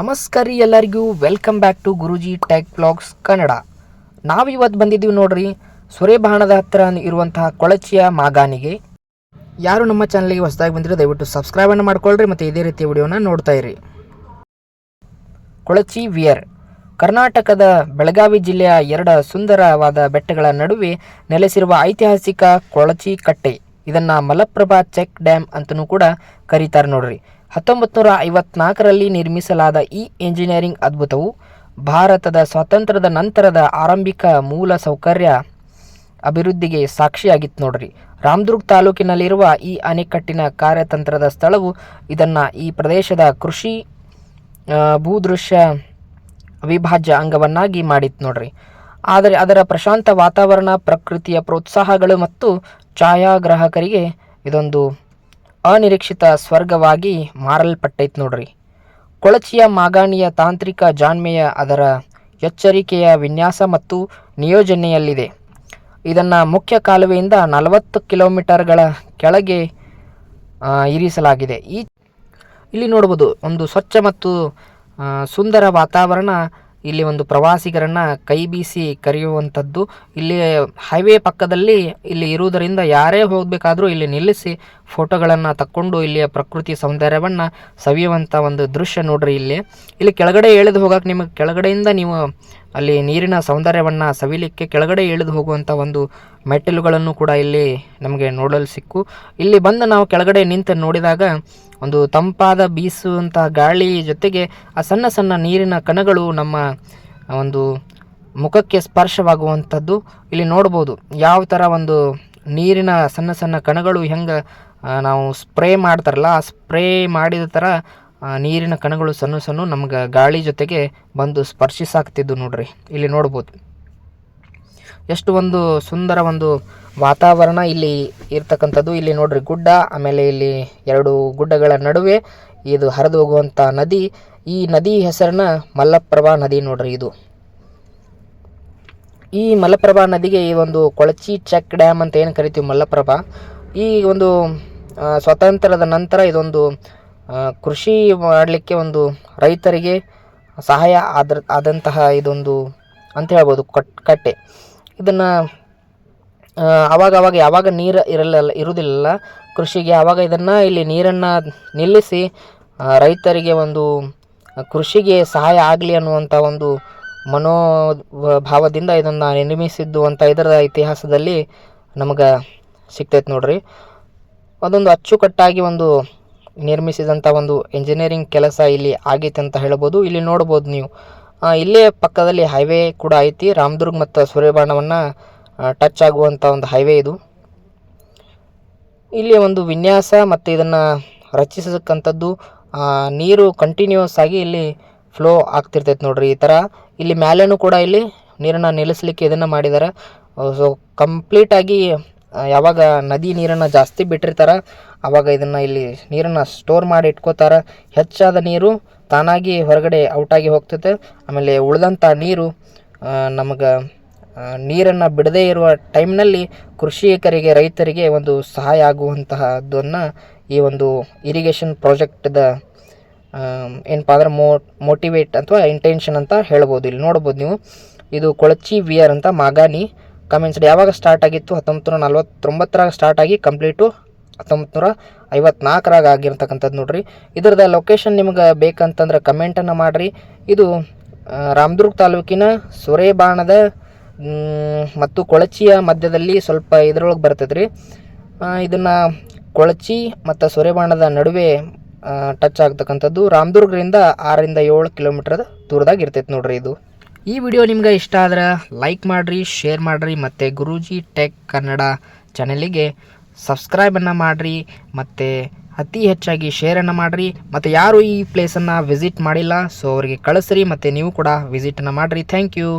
ನಮಸ್ಕಾರ ರೀ ಎಲ್ಲರಿಗೂ welcome back to Guruji tech blogs Kannada. ನಾವಿವತ್ತು ಬಂದಿದ್ದೀವಿ ನೋಡ್ರಿ, ಸುರೇಬಾಣದ ಹತ್ತಿರ ಇರುವಂತಹ ಕೊಳಚಿಯ ಮಾಗಾನಿಗೆ. ಯಾರು ನಮ್ಮ ಚಾನಲ್ಗೆ ಹೊಸದಾಗಿ ಬಂದಿರೋ, ದಯವಿಟ್ಟು ಸಬ್ಸ್ಕ್ರೈಬನ್ನು ಮಾಡ್ಕೊಳ್ರಿ ಮತ್ತು ಇದೇ ರೀತಿಯ ವಿಡಿಯೋನ ನೋಡ್ತಾ ಇರಿ. ಕೊಳಚಿ ವಿಯರ್. ಕರ್ನಾಟಕದ ಬೆಳಗಾವಿ ಜಿಲ್ಲೆಯ ಎರಡು ಸುಂದರವಾದ ಬೆಟ್ಟಗಳ ನಡುವೆ ನೆಲೆಸಿರುವ ಐತಿಹಾಸಿಕ ಕೊಳಚಿ ಕಟ್ಟೆ. ಇದನ್ನು ಮಲಪ್ರಭಾ ಚೆಕ್ ಡ್ಯಾಮ್ ಅಂತಲೂ ಕೂಡ ಕರೀತಾರೆ ನೋಡ್ರಿ. ಹತ್ತೊಂಬತ್ತು ನೂರ ಐವತ್ನಾಲ್ಕರಲ್ಲಿ ನಿರ್ಮಿಸಲಾದ ಈ ಇಂಜಿನಿಯರಿಂಗ್ ಅದ್ಭುತವು ಭಾರತದ ಸ್ವಾತಂತ್ರ್ಯದ ನಂತರದ ಆರಂಭಿಕ ಮೂಲ ಸೌಕರ್ಯ ಅಭಿವೃದ್ಧಿಗೆ ಸಾಕ್ಷಿಯಾಗಿತ್ತು ನೋಡ್ರಿ. ರಾಮದುರ್ಗ್ ತಾಲೂಕಿನಲ್ಲಿರುವ ಈ ಅಣೆಕಟ್ಟಿನ ಕಾರ್ಯತಂತ್ರದ ಸ್ಥಳವು ಇದನ್ನು ಈ ಪ್ರದೇಶದ ಕೃಷಿ ಭೂದೃಶ್ಯ ಅವಿಭಾಜ್ಯ ಅಂಗವನ್ನಾಗಿ ಮಾಡಿತ್ತು ನೋಡ್ರಿ. ಆದರೆ ಅದರ ಪ್ರಶಾಂತ ವಾತಾವರಣ, ಪ್ರಕೃತಿಯ ಪ್ರೋತ್ಸಾಹಗಳು ಮತ್ತು ಛಾಯಾಗ್ರಾಹಕರಿಗೆ ಇದೊಂದು ಅನಿರೀಕ್ಷಿತ ಸ್ವರ್ಗವಾಗಿ ಮಾರಲ್ಪಟ್ಟೈತೆ ನೋಡ್ರಿ. ಕೊಳಚಿಯ ಮಾಗಾಣಿಯ ತಾಂತ್ರಿಕ ಜಾಣ್ಮೆಯ ಅದರ ಎಚ್ಚರಿಕೆಯ ವಿನ್ಯಾಸ ಮತ್ತು ನಿಯೋಜನೆಯಲ್ಲಿದೆ. ಇದನ್ನು ಮುಖ್ಯ ಕಾಲುವೆಯಿಂದ ನಲವತ್ತು ಕಿಲೋಮೀಟರ್ಗಳ ಕೆಳಗೆ ಇರಿಸಲಾಗಿದೆ. ಈ ಇಲ್ಲಿ ನೋಡ್ಬೋದು, ಒಂದು ಸ್ವಚ್ಛ ಮತ್ತು ಸುಂದರ ವಾತಾವರಣ ಇಲ್ಲಿ ಒಂದು ಪ್ರವಾಸಿಗರನ್ನ ಕೈ ಬೀಸಿ ಕರೆಯುವಂಥದ್ದು. ಇಲ್ಲಿ ಹೈವೇ ಪಕ್ಕದಲ್ಲಿ ಇಲ್ಲಿ ಇರುವುದರಿಂದ ಯಾರೇ ಹೋಗಬೇಕಾದ್ರೂ ಇಲ್ಲಿ ನಿಲ್ಲಿಸಿ ಫೋಟೋಗಳನ್ನು ತಕ್ಕೊಂಡು ಇಲ್ಲಿಯ ಪ್ರಕೃತಿ ಸೌಂದರ್ಯವನ್ನು ಸವಿಯುವಂಥ ಒಂದು ದೃಶ್ಯ ನೋಡ್ರಿ ಇಲ್ಲಿ. ಇಲ್ಲಿ ಕೆಳಗಡೆ ಎಳೆದು ಹೋಗಕ್ಕೆ ನಿಮಗೆ ಕೆಳಗಡೆಯಿಂದ ನೀವು ಅಲ್ಲಿ ನೀರಿನ ಸೌಂದರ್ಯವನ್ನು ಸವಿಲಿಕ್ಕೆ ಕೆಳಗಡೆ ಇಳಿದು ಹೋಗುವಂಥ ಒಂದು ಮೆಟ್ಟಿಲುಗಳನ್ನು ಕೂಡ ಇಲ್ಲಿ ನಮಗೆ ನೋಡಲು ಸಿಕ್ಕು. ಇಲ್ಲಿ ಬಂದು ನಾವು ಕೆಳಗಡೆ ನಿಂತು ನೋಡಿದಾಗ ಒಂದು ತಂಪಾದ ಬೀಸುವಂಥ ಗಾಳಿ ಜೊತೆಗೆ ಆ ಸಣ್ಣ ಸಣ್ಣ ನೀರಿನ ಕಣಗಳು ನಮ್ಮ ಒಂದು ಮುಖಕ್ಕೆ ಸ್ಪರ್ಶವಾಗುವಂಥದ್ದು. ಇಲ್ಲಿ ನೋಡ್ಬೋದು ಯಾವ ಥರ ಒಂದು ನೀರಿನ ಸಣ್ಣ ಸಣ್ಣ ಕಣಗಳು ಹೆಂಗೆ ನಾವು ಸ್ಪ್ರೇ ಮಾಡ್ತಾರಲ್ಲ, ಆ ಸ್ಪ್ರೇ ಮಾಡಿದ ಥರ ನೀರಿನ ಕಣಗಳು ಸಣ್ಣ ಸಣ್ಣ ನಮ್ಗೆ ಗಾಳಿ ಜೊತೆಗೆ ಬಂದು ಸ್ಪರ್ಶಿಸಾಗ್ತಿದ್ದು ನೋಡ್ರಿ. ಇಲ್ಲಿ ನೋಡ್ಬೋದು. ಎಷ್ಟು ಒಂದು ಸುಂದರ ಒಂದು ವಾತಾವರಣ ಇಲ್ಲಿ ಇರ್ತಕ್ಕಂಥದ್ದು. ಇಲ್ಲಿ ನೋಡ್ರಿ ಗುಡ್ಡ, ಆಮೇಲೆ ಇಲ್ಲಿ ಎರಡು ಗುಡ್ಡಗಳ ನಡುವೆ ಇದು ಹರಿದು ಹೋಗುವಂಥ ನದಿ. ಈ ನದಿ ಹೆಸರನ್ನ ಮಲ್ಲಪ್ರಭಾ ನದಿ ನೋಡ್ರಿ ಇದು. ಈ ಮಲ್ಲಪ್ರಭಾ ನದಿಗೆ ಈ ಒಂದು ಕೊಳಚಿ ಚೆಕ್ ಡ್ಯಾಮ್ ಅಂತ ಏನು ಕರಿತೀವಿ ಮಲ್ಲಪ್ರಭಾ? ಈ ಒಂದು ಸ್ವಾತಂತ್ರ್ಯದ ನಂತರ ಇದೊಂದು ಕೃಷಿ ಮಾಡಲಿಕ್ಕೆ ಒಂದು ರೈತರಿಗೆ ಸಹಾಯ ಆದ್ರ, ಆದಂತಹ ಇದೊಂದು ಅಂತ ಹೇಳ್ಬೋದು ಕಟ್, ಕಟ್ಟೆ. ಇದನ್ನು ಆವಾಗ ಅವಾಗ ಯಾವಾಗ ನೀರು ಇರಲ್ಲ ಇರುವುದಿಲ್ಲ ಕೃಷಿಗೆ ಆವಾಗ ಇದನ್ನು ಇಲ್ಲಿ ನೀರನ್ನು ನಿಲ್ಲಿಸಿ ರೈತರಿಗೆ ಒಂದು ಕೃಷಿಗೆ ಸಹಾಯ ಆಗಲಿ ಅನ್ನುವಂಥ ಒಂದು ಮನೋ ಭಾವದಿಂದ ಇದನ್ನು ನಿರ್ಮಿಸಿದ್ದು ಅಂತ ಇದರ ಇತಿಹಾಸದಲ್ಲಿ ನಮಗೆ ಸಿಗ್ತೈತೆ ನೋಡ್ರಿ. ಅದೊಂದು ಅಚ್ಚುಕಟ್ಟಾಗಿ ಒಂದು ನಿರ್ಮಿಸಿದಂಥ ಒಂದು ಇಂಜಿನಿಯರಿಂಗ್ ಕೆಲಸ ಇಲ್ಲಿ ಆಗೈತೆ ಅಂತ ಹೇಳ್ಬೋದು. ಇಲ್ಲಿ ನೋಡ್ಬೋದು ನೀವು. ಇಲ್ಲೇ ಪಕ್ಕದಲ್ಲಿ ಹೈವೇ ಕೂಡ ಐತಿ. ರಾಮದುರ್ಗ್ ಮತ್ತು ಸೂರ್ಯಬಾಣವನ್ನು ಟಚ್ ಆಗುವಂಥ ಒಂದು ಹೈವೇ ಇದು. ಇಲ್ಲಿ ಒಂದು ವಿನ್ಯಾಸ ಮತ್ತು ಇದನ್ನು ರಚಿಸತಕ್ಕಂಥದ್ದು ನೀರು ಕಂಟಿನ್ಯೂಸ್ ಆಗಿ ಇಲ್ಲಿ ಫ್ಲೋ ಆಗ್ತಿರ್ತೈತೆ ನೋಡ್ರಿ ಈ ಥರ ಇಲ್ಲಿ ಮ್ಯಾಲೇನೂ ಕೂಡ ಇಲ್ಲಿ ನೀರನ್ನು ನಿಲ್ಲಿಸ್ಲಿಕ್ಕೆ ಇದನ್ನು ಮಾಡಿದ್ದಾರೆ ಸೊ ಕಂಪ್ಲೀಟಾಗಿ ಯಾವಾಗ ನದಿ ನೀರನ್ನು ಜಾಸ್ತಿ ಬಿಟ್ಟಿರ್ತಾರೆ ಆವಾಗ ಇದನ್ನು ಇಲ್ಲಿ ನೀರನ್ನು ಸ್ಟೋರ್ ಮಾಡಿ ಇಟ್ಕೋತಾರೆ. ಹೆಚ್ಚಾದ ನೀರು ತಾನಾಗಿ ಹೊರಗಡೆ ಔಟಾಗಿ ಹೋಗ್ತೈತೆ. ಆಮೇಲೆ ಉಳಿದಂಥ ನೀರು ನಮಗೆ ನೀರನ್ನು ಬಿಡದೇ ಇರುವ ಟೈಮ್ನಲ್ಲಿ ಕೃಷಿಕರಿಗೆ ರೈತರಿಗೆ ಒಂದು ಸಹಾಯ ಆಗುವಂತಹದ್ದನ್ನು ಈ ಒಂದು ಇರಿಗೇಷನ್ ಪ್ರಾಜೆಕ್ಟ್ದ ಏನಪ್ಪ ಅಂದ್ರೆ ಮೋ ಮೋಟಿವೇಟ್ ಅಥವಾ ಇಂಟೆನ್ಷನ್ ಅಂತ ಹೇಳ್ಬೋದು. ಇಲ್ಲಿ ನೋಡ್ಬೋದು ನೀವು. ಇದು ಕೊಳಚಿ ವಿಯರ್ ಅಂತ ಮಾಗಾನಿ. ಕಮೆಂಟ್ಸ್ ಯಾವಾಗ ಸ್ಟಾರ್ಟ್ ಆಗಿತ್ತು? ಹತ್ತೊಂಬತ್ತು ನೂರ ನಲ್ವತ್ತೊಂಬತ್ತರಾಗ ಸ್ಟಾರ್ಟ್ ಆಗಿ ಕಂಪ್ಲೀಟು ಹತ್ತೊಂಬತ್ತು ನೂರ ಐವತ್ನಾಲ್ಕರಾಗ ಆಗಿರ್ತಕ್ಕಂಥದ್ದು ನೋಡ್ರಿ. ಇದ್ರದ ಲೊಕೇಶನ್ ನಿಮ್ಗೆ ಬೇಕಂತಂದ್ರೆ ಕಮೆಂಟನ್ನು ಮಾಡಿರಿ. ಇದು ರಾಮದುರ್ಗ ರಾಮದುರ್ಗ್ ತಾಲೂಕಿನ ಸುರೇಬಾಣದ ಮತ್ತು ಕೊಳಚಿಯ ಮಧ್ಯದಲ್ಲಿ ಸ್ವಲ್ಪ ಇದರೊಳಗೆ ಬರ್ತೈತೆ ರೀ ಇದನ್ನು ಕೊಳಚಿ ಮತ್ತು ಸೊರೆಬಾಣದ ನಡುವೆ ಟಚ್ ಆಗ್ತಕ್ಕಂಥದ್ದು ರಾಮದುರ್ಗದಿಂದ ಆರರಿಂದ ಏಳು ಕಿಲೋಮೀಟರ್ ದೂರದಾಗ ಇರ್ತೈತೆ ನೋಡ್ರಿ ಇದು. ಈ ವಿಡಿಯೋ ನಿಮ್ಗೆ ಇಷ್ಟ ಆದ್ರೆ ಲೈಕ್ ಮಾಡಿರಿ ಶೇರ್ ಮಾಡಿರಿ, ಮತ್ತು ಗುರೂಜಿ ಟೆಕ್ ಕನ್ನಡ ಚಾನಲಿಗೆ ಸಬ್ಸ್ಕ್ರೈಬನ್ನು ಮಾಡಿರಿ, ಮತ್ತು ಅತಿ ಹೆಚ್ಚಾಗಿ ಶೇರನ್ನು ಮಾಡಿರಿ, ಮತ್ತು ಯಾರು ಈ ಪ್ಲೇಸನ್ನು ವಿಸಿಟ್ ಮಾಡಿಲ್ಲ ಸೊ ಅವರಿಗೆ ಕಳಿಸ್ರಿ, ಮತ್ತು ನೀವು ಕೂಡ ವಿಸಿಟನ್ನು ಮಾಡಿರಿ. Thank you